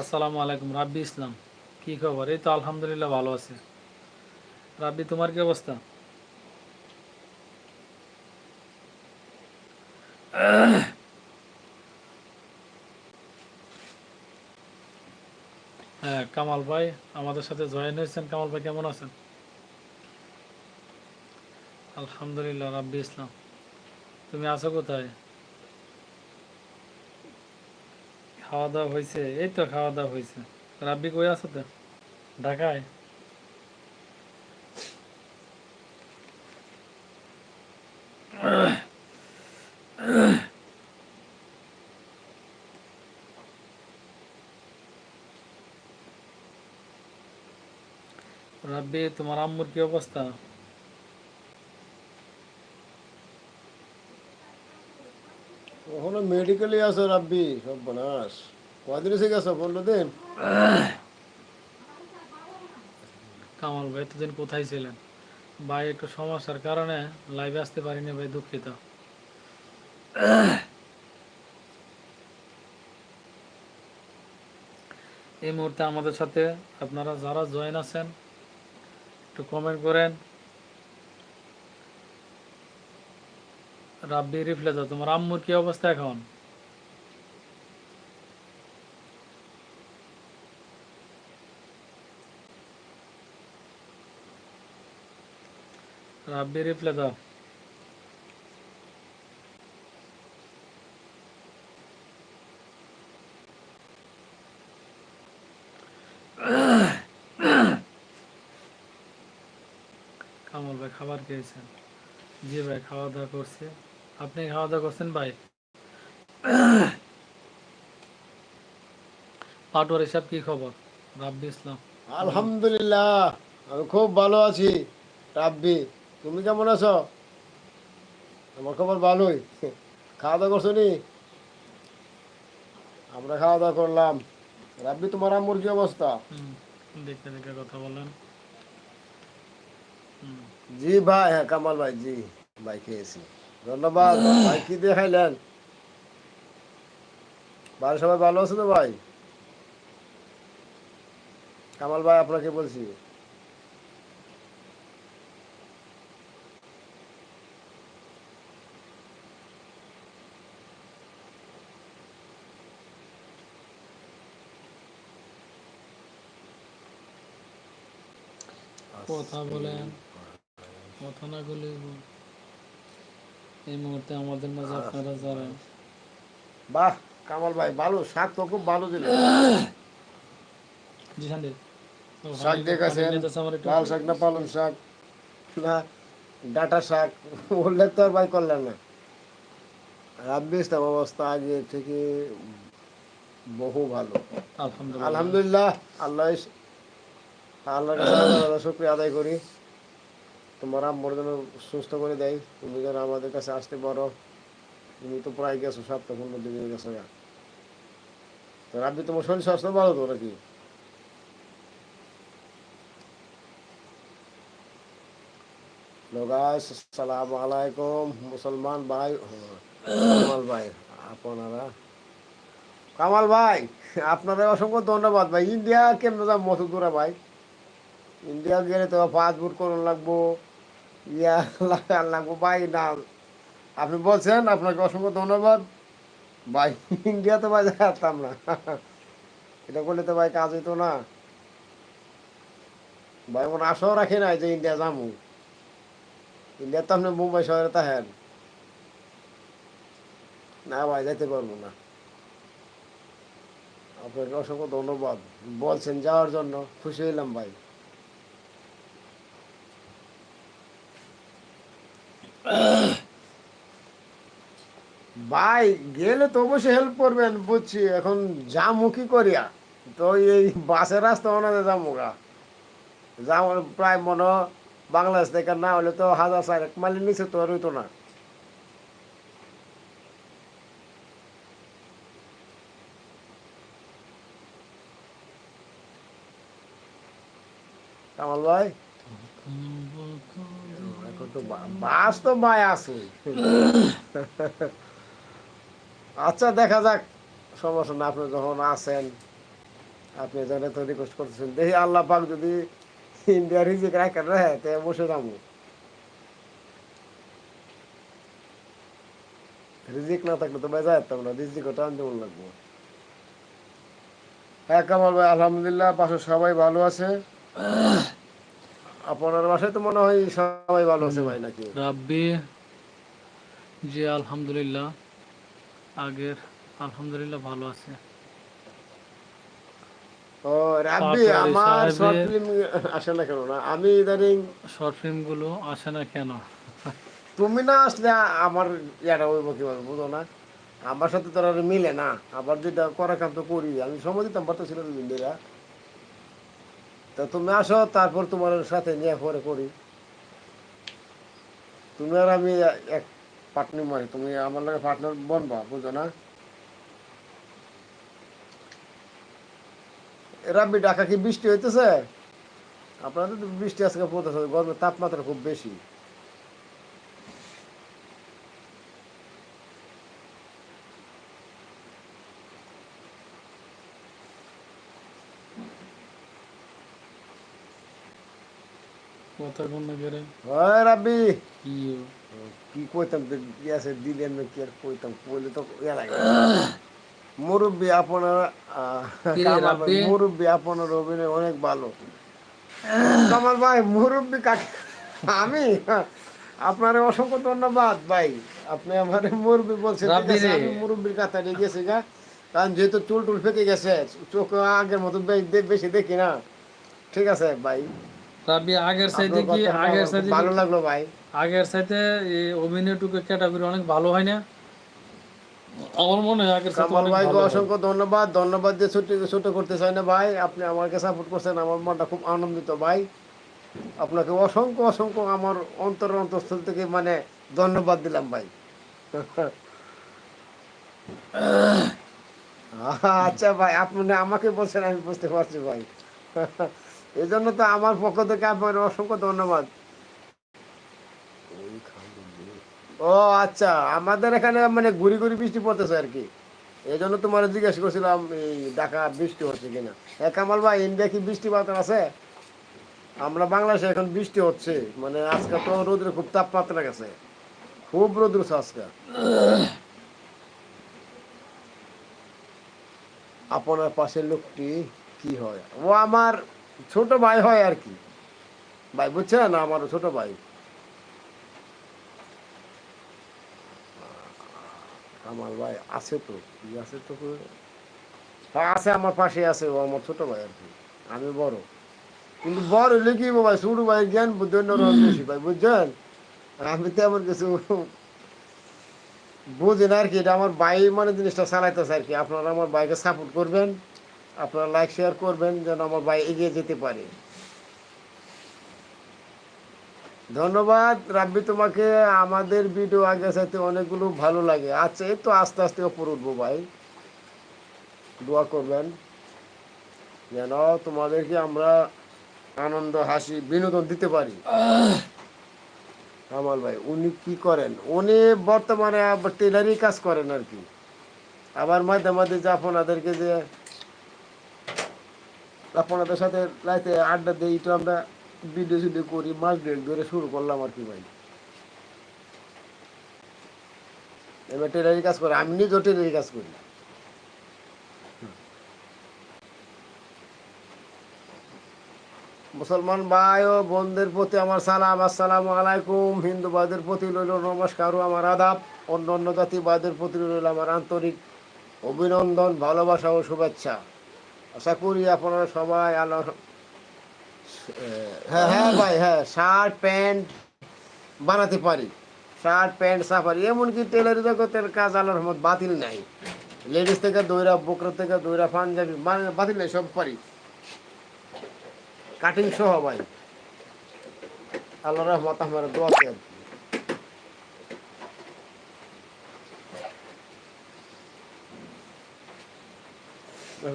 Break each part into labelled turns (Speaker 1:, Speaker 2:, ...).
Speaker 1: আসসালামু আলাইকুম রাব্বি ইসলাম কি খবর এই তো আলহামদুলিল্লাহ ভালো আছে রাব্বি তোমার কি অবস্থা হ্যাঁ কামাল ভাই, আমাদের সাথে জয়েন হয়েছেন। কামাল ভাই, কেমন আছেন? আলহামদুলিল্লাহ, রাব্বি ইসলাম। তুমি আছো কোথায়? খাওয়া দাওয়া হয়েছে এই তো খাওয়া দাওয়া হয়েছে রাব্বি কই আছো তো? ঢাকায়? রাব্বি তোমার আম্মুর কি অবস্থা?
Speaker 2: ওখানে মেডিকেলে আছো রাব্বি? সব বনাস কদিন এসে গেছো? পনেরো দিন?
Speaker 1: কামাল ভাই এতদিন কোথায় ছিলেন? ভাই একটু সমস্যার কারণে লাইভে আসতে পারিনি ভাই দুঃখিত। এই মুহূর্তে আমাদের সাথে আপনারা যারা জয়েন আছেন একটু কমেন্ট করেন। রাব্বি রিপ্লে দাও তোমার আম্মুর কি অবস্থা এখন? রাব্বি রিপ্লে দাও কামল ভাই খাবার খেয়েছেন। জি ভাই খাওয়া দাওয়া করছে। আপনি খাওয়া দাওয়া করছেন ভাই? পাটোয়ার হিসাব কি খবর? রাব্বি ইসলাম।
Speaker 2: আলহামদুলিল্লাহ আমি খুব ভালো আছি। রাব্বি তুমি কেমন আছো? আমার খবর ভালোই। খাওয়া দাওয়া করছ নি? আমরা খাওয়া দাওয়া করলাম। রাব্বি তোমার আম্মুর কি অবস্থা?
Speaker 1: হুম, দেখে দেখে কথা বলেন। হুম,
Speaker 2: জি ভাই হ্যাঁ কামাল ভাই, জি, ভাই খেয়েছি। ধন্যবাদ, ভাই কি দিয়ে খাইলেন? বাড়ির সবাই ভালো আছে তো ভাই? কামাল ভাই, আপনাকে বলছি।
Speaker 1: কথা বলেন। কথা না বলে। এই মুহূর্তে আমাদের মাঝে আপনারা যারা
Speaker 2: বাহ কামাল ভাই ভালো শাক তো খুব ভালো দিলেন।
Speaker 1: জি সান্ডে
Speaker 2: শাক দেখাছেন লাল শাক না পালং শাক? না ডাটা শাক। বললে তো আর ভাই করলেন না। রাব্বি অবস্থা আগে থেকে বহু ভালো।
Speaker 1: আলহামদুলিল্লাহ।
Speaker 2: আলহামদুলিল্লাহ আল্লাহ আল্লাহর কাছে শুক্রিয়া আদায় করি। তোমার আম্মর যেন সুস্থ করে দেয়। তুমি যেন আমাদের কাছে আসতে পারো। তুমি তো প্রায় গেছো সপ্তাহ পনেরো দিন হয়ে গেছো গা। তো রাব্বি, তোমার শরীর স্বাস্থ্য ভালো তো নাকি? সালাম আলাইকুম, মুসলমান ভাই, কামাল ভাই, আপনারা? কামাল ভাই, আপনাদের অসংখ্য ধন্যবাদ ভাই। ইন্ডিয়া কেমন যাব মসুদুরা ভাই? ইন্ডিয়া গেলে তো পাসপোর্ট করুন লাগবো। ইয়া লাগান লাগবো ভাই না আপনি বলছেন, আপনাকে অসংখ্য ধন্যবাদ। ভাই ইন্ডিয়া তো ভাই যাতাম না। এটা করলে তো ভাই কাজ হইতো না। ভাই কোনো আশাও রাখি নাই যে ইন্ডিয়া যাব ইন্ডিয়া তো আপনি মুম্বাই শহরে তাহেন না ভাই, যাইতে পারব না। আপনাকে অসংখ্য ধন্যবাদ। বলছেন যাওয়ার জন্য। খুশি হইলাম ভাই। ভাই, গেলে তো অবশ্যই হেল্প করবেন, বুঝছি। এখন যামু কি করিয়া? তো এই বাসের রাস্তা মনে ওনাতে যামুগা যাম, প্রায় মনে বাংলাদেশ থেকে না হলে তো হাজার সার এক মাইলের নিচে তো হইতো না। আমার ভাই? তো বাস তো আচ্ছা দেখা যাক, সমস্যা না, আপনি যখন আছেন, আপনি যখন এত রিকোয়েস্ট করতেছেন। দেখি আল্লাহ পাক যদি ইন্ডিয়ার রিজিক রাখেন রে তে বসে যাব। রিজিক না থাকলে তো বেজা যেতাম না রিজিক টান যেমন লাগবো। হ্যাঁ কামাল ভাই, আলহামদুলিল্লাহ, পাশে সবাই ভালো আছে। আপনার বাসায় তো মনে হয় সবাই ভালো আছে ভাই নাকি?
Speaker 1: রাব্বি জি আলহামদুলিল্লাহ। আগের আলহামদুলিল্লাহ ভালো আছে।
Speaker 2: ও রাব্বি আমার শর্ট ফিল্ম আসে না কেন? না আমি ইদানিং
Speaker 1: শর্ট ফিল্মগুলো আসে না কেন?
Speaker 2: তুমি না আসলে আমার ইয়াটা হইব কীভাবে বুঝো না? আমার সাথে তো আর মিলে না। আবার যেটা করার কাম তো করি। আমি সময় দিতাম পারতেছিল বিন্দিরা তা তুমি আসো, তারপর তোমার সাথে নিয়ে পরে করি। তুমি আর আমি এক পার্টনার মারি, তুমি আমার লাগে পার্টনার বনবা, বুঝো না? রাব্বি, ঢাকা কি বৃষ্টি হইতেছে? আপনাদের তো বৃষ্টি আজকে পড়তেছে, গরমের তাপমাত্রা খুব বেশি।
Speaker 1: কথা কোন না করে
Speaker 2: রাব্বি
Speaker 1: কি
Speaker 2: কি কইতাম তো ইয়াসে দিলেন না কি আর কইতাম কইলে তো ইয়া লাগে মুরব্বী আপনার? মুরব্বী আপনার অভিনয় অনেক ভালো কামাল ভাই মুরব্বী কাকে আমি আপনার অসংখ্য ধন্যবাদ ভাই আপনি আমার মুরব্বী বলছেন মুরব্বীর কথা নিয়ে গেছি গা কারণ যেহেতু চুল টুল ফেঁকে গেছে চোখ আগের মতো বেশি দেখি না ঠিক আছে ভাই
Speaker 1: আগের
Speaker 2: আপনার
Speaker 1: কি আগের
Speaker 2: খুব ভালো লাগল ভাই।
Speaker 1: আগের এই অভিনয়টুকু ক্যাটাগরি অনেক ভালো হয় না? আমার মনে হয় আগের চাইতে
Speaker 2: কামাল ভাইকে অসংখ্য ধন্যবাদ। ধন্যবাদ যে ছোট ছোট করতে চাই না ভাই। আপনি আমাকে সাপোর্ট করছেন আমার মনটা খুব আনন্দিত ভাই। আপনাকে অসংখ্য অসংখ্য আমার অন্তর অন্তঃস্থল থেকে মানে ধন্যবাদ দিলাম ভাই। আচ্ছা ভাই আপনি আমাকে বলছেন আমি বুঝতে পারছি ভাই। এই জন্য তো আমার পক্ষ থেকে আপনার অসংখ্য ধন্যবাদ। ও আচ্ছা আমাদের এখানে মানে ঘুরি ঘুরি বৃষ্টি পড়তেছে আর কি। এই জন্য তোমার জিজ্ঞেস করছিলাম, এই ঢাকা বৃষ্টি হচ্ছে কিনা। হ্যাঁ কামাল ভাই, ইন্ডিয়া কি বৃষ্টি বাতার আছে? আমরা বাংলাদেশে এখন বৃষ্টি হচ্ছে মানে আজকে তো রোদ্রে খুব তাপমাত্রা গেছে। খুব রোদ্র আজকে। আপনার পাশের লোকটি কি হয়? ও আমার ছোট ভাই হয় আর কি। ভাই বুঝছেন? আমারও ছোট ভাই। আমার ভাই আছে তো কি আছে তো হ্যাঁ আছে আমার পাশে আছে ও আমার ছোট ভাই আর কি। আমি বড়। কিন্তু বড় হলে কি ভাই? ছোট ভাই জ্ঞান বুদ্ধি বেশি ভাই বুঝছেন? আমি তেমন কিছু বুঝি না আর কি এটা আমার ভাই মানে জিনিসটা চালাইতেছে আর কি। আপনারা আমার ভাইকে সাপোর্ট করবেন। আপনারা লাইক শেয়ার করবেন যেন আমার ভাই এগিয়ে যেতে পারে। ধন্যবাদ। রাব্বি তোমাকে, আমাদের ভিডিও আগে সাথে অনেকগুলো ভালো লাগে। আচ্ছা এই তো আস্তে আস্তে ওপর উঠবো ভাই। দোয়া করবেন। যেন তোমাদেরকে আমরা আনন্দ, হাসি, বিনোদন দিতে পারি। কামাল ভাই, উনি কি করেন? উনি বর্তমানে আবার টেলারি কাজ করেন আর কি। আবার মাঝে মাঝে যে আপনাদেরকে যে আপনাদের সাথে রাইতে আড্ডা দিই তো আমরা ভিডিও সিডিও করি, মাস দেড় ধরে শুরু করলাম আর কি ভাই। এবার টেলারি কাজ করে, আমি নিজেও টেলারি কাজ করি। মুসলমান ভাই ও বোনদের প্রতি আমার সালাম, আসসালামু আলাইকুম। হিন্দু ভাইদের প্রতি রইল নমস্কার আমার আদাব। অন্য অন্য জাতি ভাইদের প্রতি রইল আমার আন্তরিক অভিনন্দন, ভালোবাসা ও শুভেচ্ছা। আশা করি আপনারা সবাই আলো হ্যাঁ হ্যাঁ ভাই হ্যাঁ শার্ট, প্যান্ট বানাতে পারি। শার্ট, প্যান্ট, সাফারি, এমনকি টেলারি জগতের কাজ আল্লাহর রহমত বাতিল নাই। লেডিস থেকে দইরা, বকরা থেকে দইরা, পাঞ্জাবি মানে বাতিল নাই, সব পারি। কাটিং সহ, ভাই। আল্লাহ রহমত আমার দোয়াতে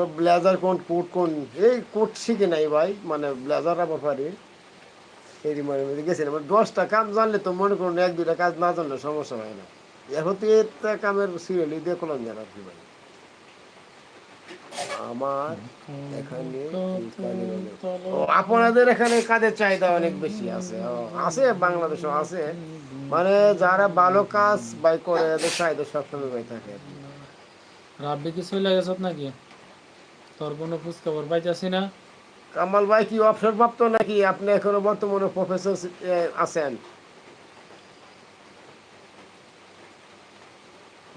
Speaker 2: আর ব্লেজার কোন কোট কোন, এই কোট শিখে নাই ভাই মানে ব্লেজার আবার পারি এই মানে মধ্যে গেছি মানে দশটা কাম জানলে তো মনে করুন এক, দুইটা কাজ না জানলে সমস্যা হয় না। এখন তো একটা কামের সিরিয়ালি দিয়ে কলম জানা আর কি ভাই। আমার এখানে আপনাদের এখানে কাজের চাহিদা অনেক বেশি আছে। আছে, বাংলাদেশও আছে। মানে যারা ভালো কাজ বাই করে, এদের চাহিদা সবসময় থাকে।
Speaker 1: রাব্বি কি চলে গেছত নাকি? তোর কোনো খোঁজ খবর পাইতেছি না।
Speaker 2: কামাল ভাই, কি অবসর প্রাপ্ত নাকি? আপনি এখনও বর্তমানে প্রফেসর আছেন।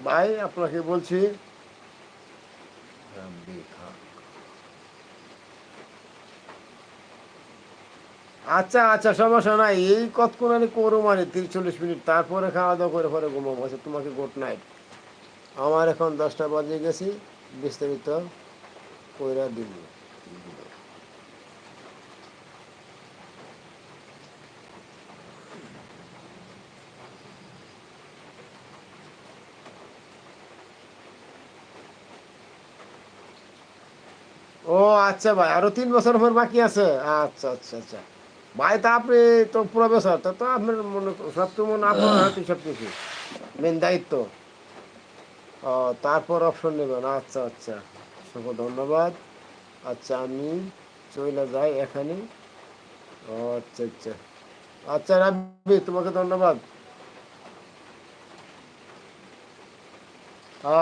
Speaker 2: ভাই, আপনাকে বলছি। আচ্ছা আচ্ছা সমস্যা নাই। এই কতক্ষণ আমি করো মানে? তিরিশ মিনিট। তারপরে খাওয়া দাওয়া করে পরে ঘুমাবো। আচ্ছা তোমাকে গুড নাইট আমার এখন দশটা বাজে গেছি। বিস্তারিত কইরা দিব। ও আচ্ছা ভাই, আরও তিন বছর পর বাকি আছে। আচ্ছা আচ্ছা আচ্ছা। ভাই, তা আপনি তো প্রফেসর তা তো আপনার মনে সব তো মনে আপনার হাতে সব কিছু মেন দায়িত্ব। ও, তারপর অপশন নেবেন। আচ্ছা আচ্ছা। সকল ধন্যবাদ। আচ্ছা আমি চলে যাই এখানে। আচ্ছা আচ্ছা। আচ্ছা রাব্বি তোমাকে ধন্যবাদ।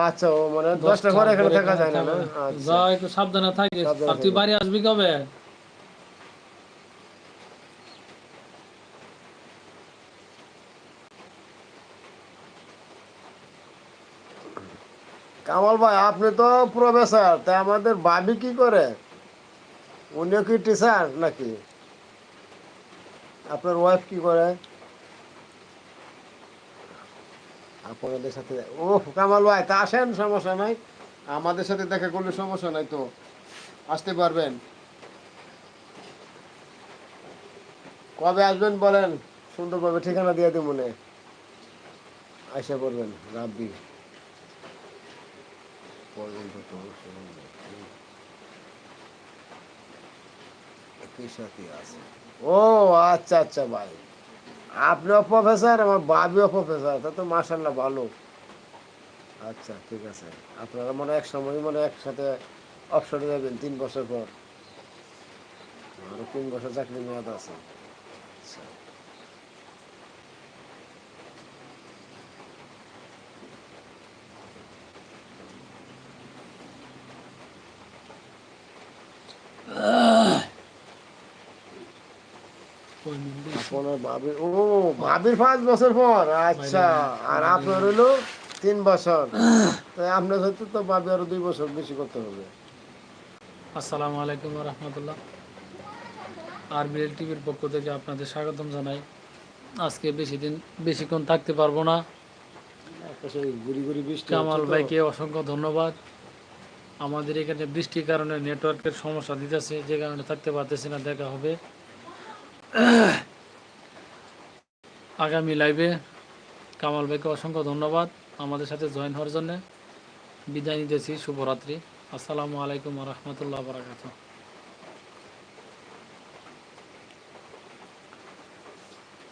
Speaker 2: আচ্ছা ও মানে দশটা ঘরে এখানে থাকা যায় না না? আচ্ছা।
Speaker 1: একটু সাবধানে থাকিস আর তুই বাড়ি আসবি কবে?
Speaker 2: কামাল ভাই, আপনি তো প্রফেসর তা আমাদের বাবি কি করে? উনিও কি টিচার নাকি? আপনার ওয়াইফ কি করে? আপনাদের সাথে ও কামাল ভাই, তা আসেন, সমস্যা নাই। আমাদের সাথে দেখা করলে সমস্যা নাই তো। আসতে পারবেন। কবে আসবেন বলেন? সুন্দরভাবে ঠিকানা দিয়ে দিব মনে আশা করবেন রাব্বি পর্যন্ত তো একই সাথে আছে ও আচ্ছা আচ্ছা ভাই। আপনিও প্রফেসর আমার বাবিও প্রফেসর তা তো মার্শাল্লাহ ভালো। আচ্ছা ঠিক আছে। আপনারা মনে এক সময় মনে একসাথে অবসরে যাবেন, তিন বছর পর। আরও তিন বছর চাকরি মেয়াদ আছে। আপনার ভাবির ও ভাবির পাঁচ বছর পর আচ্ছা। আর আপনার হলো তিন বছর। তাই আপনার হয়তো তো ভাবি আরও দুই বছর বেশি করতে হবে।
Speaker 1: আসসালামু আলাইকুম রহমতুল্লাহ। আর বিএল টিভির পক্ষ থেকে আপনাদের স্বাগতম জানাই। আজকে বেশি দিন বেশিক্ষণ থাকতে পারব না। কামাল। ভাইকে অসংখ্য ধন্যবাদ। আমাদের এখানে বৃষ্টির কারণে নেটওয়ার্কের সমস্যা দিতেছে যে কারণে থাকতে পারতেছি না দেখা হবে। আগামী লাইভে কামাল ভাইকে অসংখ্য ধন্যবাদ আমাদের সাথে জয়েন হওয়ার জন্যে। বিদায় নিতেছি, শুভরাত্রি। আসসালামু আলাইকুম রহমতুল্লাহ বারাকাতুহ।